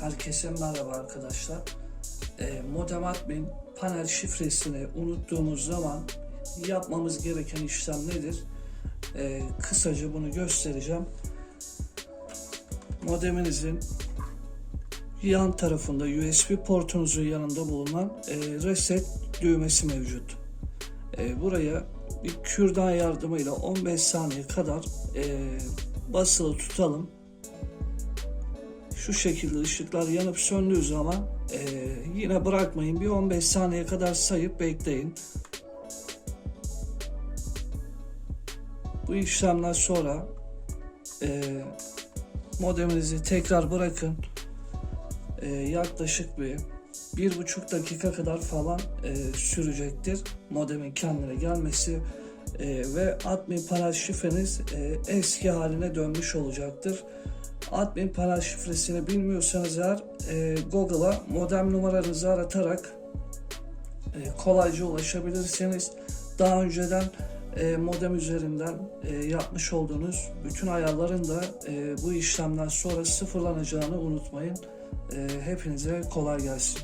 Herkese merhaba arkadaşlar. Ee, modem admin panel şifresini unuttuğumuz zaman yapmamız gereken işlem nedir? Ee, kısaca bunu göstereceğim. Modeminizin yan tarafında USB portunuzun yanında bulunan e, reset düğmesi mevcut. E, buraya bir kürdan yardımıyla 15 saniye kadar e, basılı tutalım şu şekilde ışıklar yanıp söndüğü zaman e, yine bırakmayın. Bir 15 saniye kadar sayıp bekleyin. Bu işlemden sonra e, modeminizi tekrar bırakın. E, yaklaşık bir bir buçuk dakika kadar falan e, sürecektir modemin kendine gelmesi e, ve admin panel e, eski haline dönmüş olacaktır. Admin panel şifresini bilmiyorsanız eğer e, Google'a modem numaranızı aratarak e, kolayca ulaşabilirsiniz. Daha önceden e, modem üzerinden e, yapmış olduğunuz bütün ayarların da e, bu işlemden sonra sıfırlanacağını unutmayın. E, hepinize kolay gelsin.